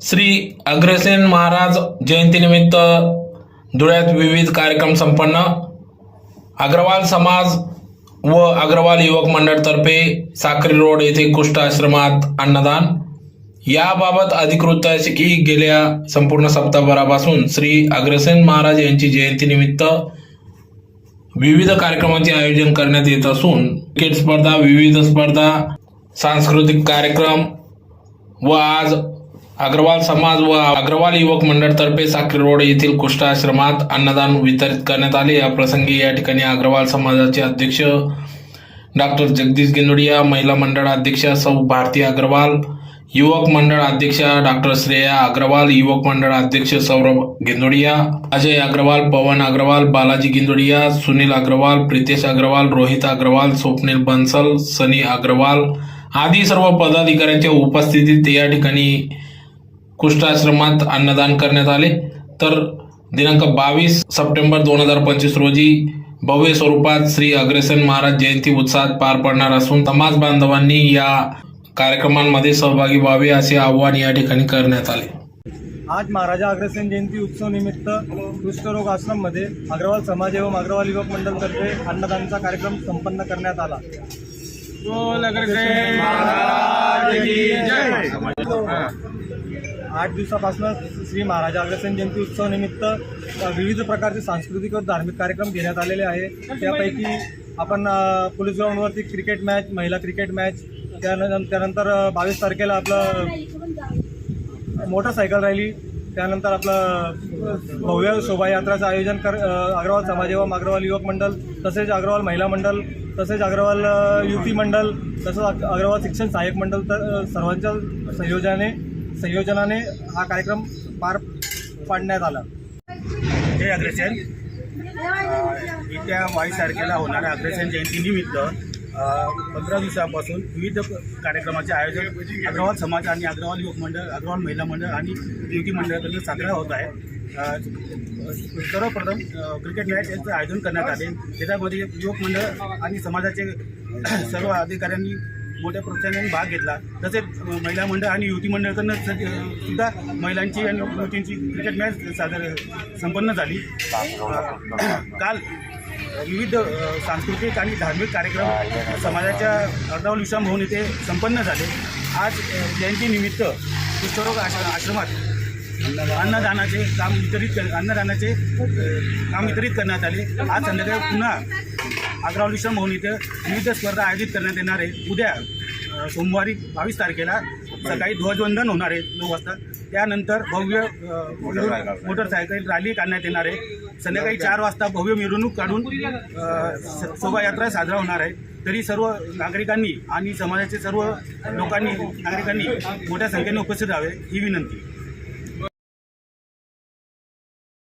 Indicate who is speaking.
Speaker 1: श्री अग्रसेन महाराज जयंतीनिमित्त धुळ्यात विविध कार्यक्रम संपन्न. अग्रवाल समाज व अग्रवाल युवक मंडळतर्फे साक्री रोड येथे कुष्ठ आश्रमात अन्नदान. याबाबत अधिकृत की गेल्या संपूर्ण सप्ताहभरापासून श्री अग्रसेन महाराज यांची जयंतीनिमित्त विविध कार्यक्रमांचे आयोजन करण्यात येत असून क्रिकेट स्पर्धा विविध स्पर्धा सांस्कृतिक कार्यक्रम व आज अग्रवाल समाज व अग्रवाल युवक मंडळ तर्फे साक्री रोड येथील कुष्ठ आश्रमात अन्नदान वितरित करण्यात आले. या प्रसंगी या ठिकाणी अग्रवाल समाजाचे अध्यक्ष डॉक्टर जगदीश गिंदोडिया महिला मंडळ अध्यक्षा सौ भारती अग्रवाल युवक मंडळ अध्यक्षा डॉक्टर श्रेया अग्रवाल युवक मंडळ अध्यक्ष सौरभ गिंदोडिया अजय अग्रवाल पवन अग्रवाल बालाजी गिंदोडिया सुनील अग्रवाल प्रितेश अग्रवाल रोहित अग्रवाल स्वप्नील बन्सल सनी अग्रवाल आदी सर्व पदाधिकाऱ्यांच्या उपस्थितीत या ठिकाणी कुष्ठाश्रमात अन्नदान करण्यात आले. तर दिनांक बावीस सप्टेंबर दोन हजार पंचवीस रोजी भव्य स्वरूपात श्री अग्रसेन महाराज जयंती उत्साहात पार पडणार असून समाज बांधवांनी या कार्यक्रमांमध्ये सहभागी व्हावे असे आवाहन या ठिकाणी करण्यात आले.
Speaker 2: आज महाराजा अग्रसेन जयंती उत्सव निमित्त कुष्ठरोग आश्रममध्ये अग्रवाल समाज एवं अग्रवाल युवक मंडळतर्फे अन्नदानाचा कार्यक्रम संपन्न करण्यात आला. आठ दिवसापासून श्री महाराजा अग्रसेन जयंती उत्सवानिमित्त विविध प्रकारचे सांस्कृतिक व धार्मिक कार्यक्रम घेण्यात आलेले आहे. त्यापैकी आपण पोलीस ग्राउंडवरती क्रिकेट मॅच महिला क्रिकेट मॅच त्यानंतर त्यानंतर बावीस तारखेला आपलं मोटरसायकल रॅली त्यानंतर आपलं भव्य शोभायात्राचं आयोजन कर अग्रवाल समाज एवं अग्रवाल युवक मंडळ तसेच अग्रवाल महिला मंडळ तसेच अग्रवाल युती मंडळ तसंच अग्रवाल शिक्षण सहाय्यक मंडळ तर सर्वांच्या संयोजनाने संयोजनाने हा कार्यक्रम पार पाडण्यात आला.
Speaker 3: हे अग्रसेन येत्या बावीस तारखेला होणाऱ्या अग्रसेन जयंतीनिमित्त पंधरा दिवसापासून विविध कार्यक्रमाचे आयोजन अग्रवाल समाज आणि अग्रवाल युवक मंडळ अग्रवाल महिला मंडळ आणि युवती मंडळाकडून साजरा होत आहे. सर्वप्रथम क्रिकेट मॅच यांचं आयोजन करण्यात आले. त्याच्यामध्ये युवक मंडळ आणि समाजाचे सर्व अधिकाऱ्यांनी मोठ्या प्रोत्साहनाने भाग घेतला. तसेच महिला मंडळ आणि युवती मंडळकडनं सुद्धा महिलांची आणि युवतींची क्रिकेट मॅच सादर संपन्न झाली. काल विविध सांस्कृतिक आणि धार्मिक कार्यक्रम समाजाच्या अर्धावल विश्राम भवन येथे संपन्न झाले. आज जयंतीनिमित्त कुष्ठरोग आश्र आश्रमात अन्नदानाचे काम वितरित कर अन्नदानाचे काम वितरित करण्यात आले. आज संध्याकाळी पुन्हा अग्रावल विश्राम भवन इथं विविध स्पर्धा आयोजित करण्यात येणार आहे उद्या सोमवारी बावीस तारखेला सकाळी ध्वजवंदन होणार आहे नऊ वाजता. त्यानंतर भव्य मोटरसायकल रॅली काढण्यात येणार आहे. संध्याकाळी चार वाजता भव्य मिरवणूक काढून शोभायात्रा साजरा होणार आहे. तरी सर्व नागरिकांनी आणि समाजाचे सर्व लोकांनी नागरिकांनी मोठ्या संख्येने उपस्थित राहावे ही विनंती.